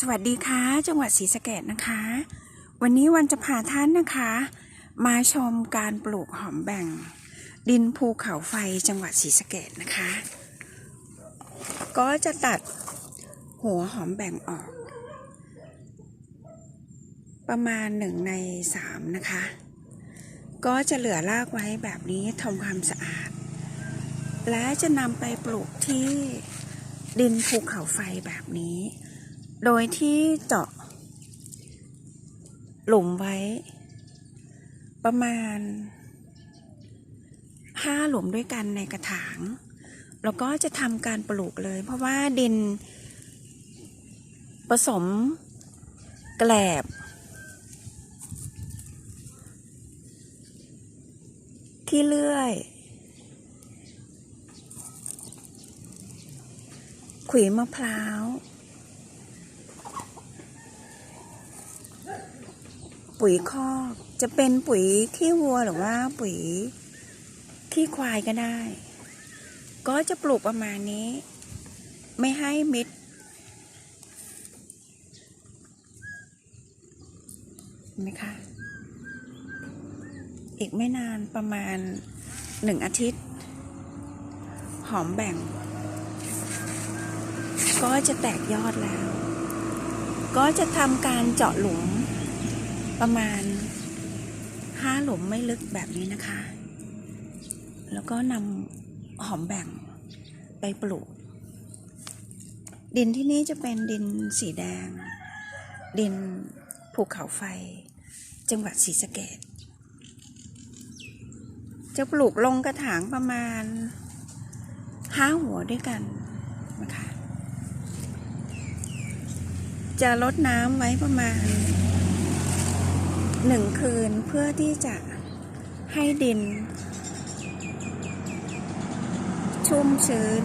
สวัสดีค่ะ จังหวัดศรีสะเกดนะคะ วันนี้วันจะพาท่านนะคะ มาชมการปลูกหอมแบ่ง ดินภูเขาไฟจังหวัดศรีสะเกดนะคะ ก็จะตัดหัวหอมแบ่งออก ประมาณหนึ่งในสามนะคะ ก็จะเหลือรากไว้แบบนี้ทำความสะอาด และจะนำไปปลูกที่ดินภูเขาไฟแบบนี้ โดยที่เจาะ หลุมไว้ ประมาณห้าหลุมด้วยกันในกระถาง แล้วก็จะทำการปลูกเลย เพราะว่าดิน ผสม แกลบ ที่เลื่อยขุยมะพร้าว ปุ๋ยคอกจะเป็นปุ๋ยขี้วัวหรือว่าปุ๋ยขี้ควายก็ได้ ก็จะปลูกประมาณนี้ ไม่ให้มิดเห็นไหมคะ อีกไม่นานประมาณหนึ่งอาทิตย์ หอมแบ่ง ก็จะแตกยอดแล้ว ก็จะทำการเจาะหลุม ประมาณห้าหลุมไม่ลึกแบบนี้นะคะ แล้วก็นำหอมแบ่งไปปลูก ดินที่นี่จะเป็นดินสีแดง ดินภูเขาไฟ จังหวัดศรีสะเกดจะปลูกลงกระถางประมาณห้าหัวด้วยกันนะคะ จะลดน้ำไว้ประมาณ หนึ่งคืนเพื่อที่จะให้ดิน ชุ่มชื้น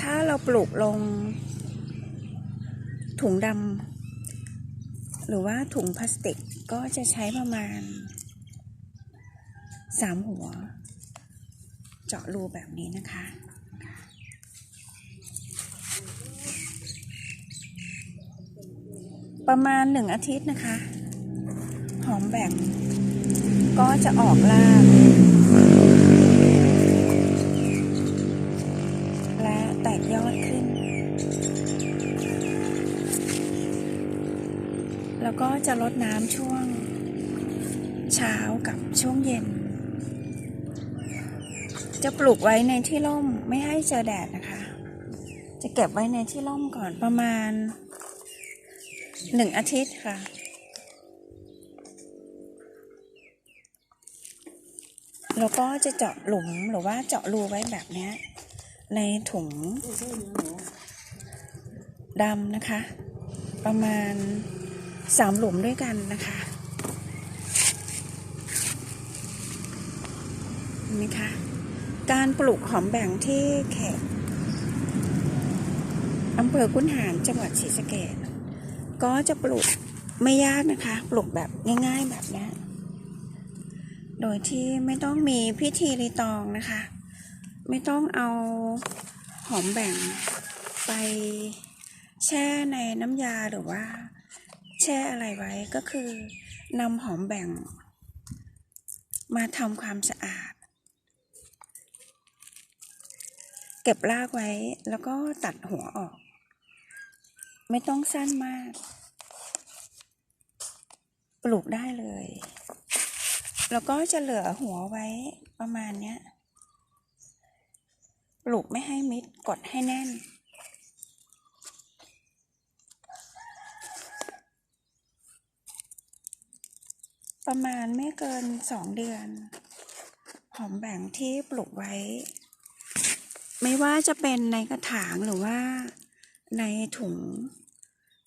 ถ้าเราปลูกลง ถุงดำหรือว่าถุงพลาสติกก็จะใช้ประมาณสามหัว เจาะรูแบบนี้นะคะ ประมาณหนึ่งอาทิตย์นะคะ หอมแบ่ง ก็จะออกรากและแตกยอดขึ้น แล้วก็จะลดน้ำช่วงเช้ากับช่วงเย็น จะปลูกไว้ในที่ร่มไม่ให้เจอแดดนะคะ จะเก็บไว้ในที่ร่มก่อนประมาณ หนึ่งอาทิตย์ค่ะ แล้วก็จะเจาะหลุมหรือว่าเจาะรูไว้แบบนี้ในถุงดำนะคะ ประมาณสามหลุมด้วยกันนะคะเห็นไหมคะการปลูกหอมแบ่งที่เขตอำเภอคุนหารจังหวัดศรีสะเกษ ก็จะปลูกไม่ยากนะคะ ปลูกแบบง่าย ๆแบบนี้ โดยที่ไม่ต้องมีพิธีรีตองนะคะ ไม่ต้องเอาหอมแบ่งไปแช่ในน้ำยาหรือว่า แช่อะไรไว้ก็คือนำหอมแบ่ง มาทำความสะอาด เก็บรากไว้แล้วก็ตัดหัวออก ไม่ต้องสั้นมาก ปลูกได้เลย แล้วก็จะเหลือหัวไว้ประมาณเนี้ย ปลูกไม่ให้มิดกดให้แน่น ประมาณไม่เกินสองเดือน หอมแบ่งที่ปลูกไว้ ไม่ว่าจะเป็นในกระถางหรือว่าในถุง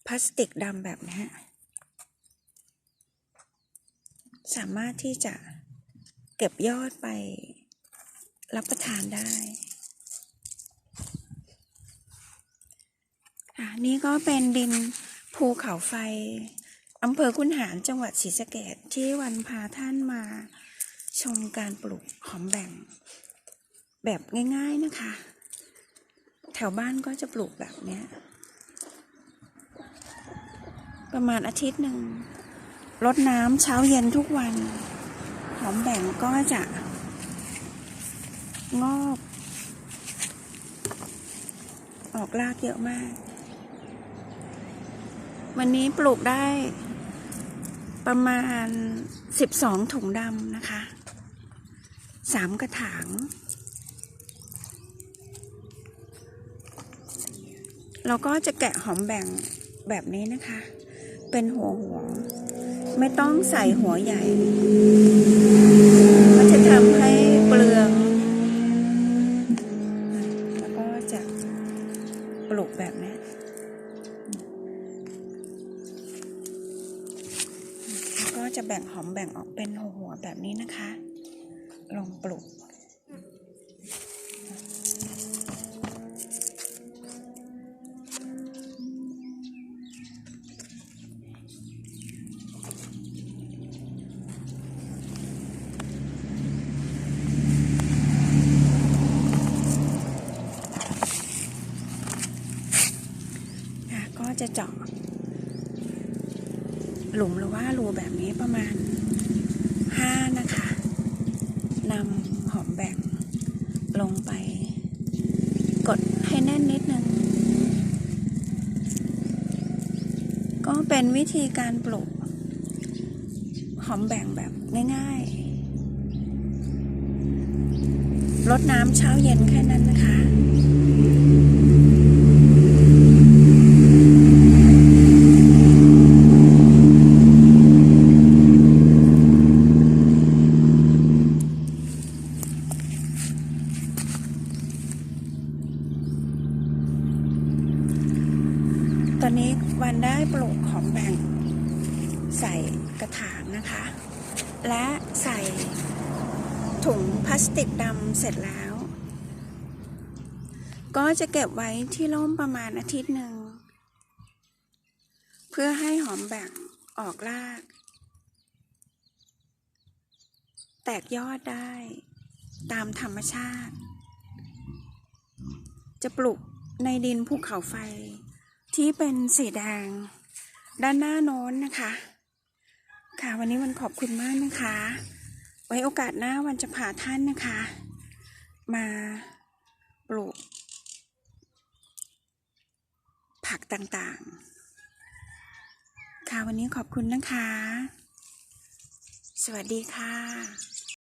พลาสติกดำแบบนี้ สามารถที่จะเก็บยอดไปรับประทานได้อะนี่ก็เป็นดินภูเขาไฟอำเภอคุนหารจังหวัดศรีสะเกดที่วันพาท่านมาชมการปลูกหอมแบ่ง แบบง่าย ๆนะคะ แถวบ้านก็จะปลูกแบบเนี้ย ประมาณอาทิตย์หนึ่ง รดน้ำเช้าเย็นทุกวัน หอมแบ่งก็จะ งอก ออกรากเยอะมาก วันนี้ปลูกได้ประมาณสิบสองถุงดำนะคะสามกระถาง เราก็จะแกะหอมแบ่งแบบนี้นะคะ เป็นหัวหัว ไม่ต้องใส่หัวใหญ่ มันจะทำให้เปลือง แล้วก็จะปลูกแบบนี้แล้วก็จะแบ่งหอมแบ่งออกเป็นหัวหัวๆแบบนี้นะคะ ลองปลูก จะเจาะ หลุมหรือว่ารูแบบนี้ประมาณห้านะคะนำหอมแบ่งลงไป กดให้แน่นนิดนึง ก็เป็นวิธีการปลูก หอมแบ่งแบบง่ายๆรดน้ำเช้าเย็นแค่นั้นนะคะ ต อนนี้วันได้ปลูกหอมแบ่งใส่กระถางนะคะ และใส่ถุงพลาสติกดำเสร็จแล้ว ก็จะเก็บไว้ที่ร่มประมาณอาทิตย์หนึ่ง เพื่อให้หอมแบ่งออกราก แตกยอดได้ตามธรรมชาติ จะปลูกในดินภูเขาไฟ ที่เป็นสีแดง ด้านหน้าโน้นนะคะ ค่ะวันนี้วันขอบคุณมากนะคะ ไว้โอกาสหน้าวันจะพาท่านนะคะ มาปลูก ผักต่างๆ ค่ะวันนี้ขอบคุณนะคะ สวัสดีค่ะ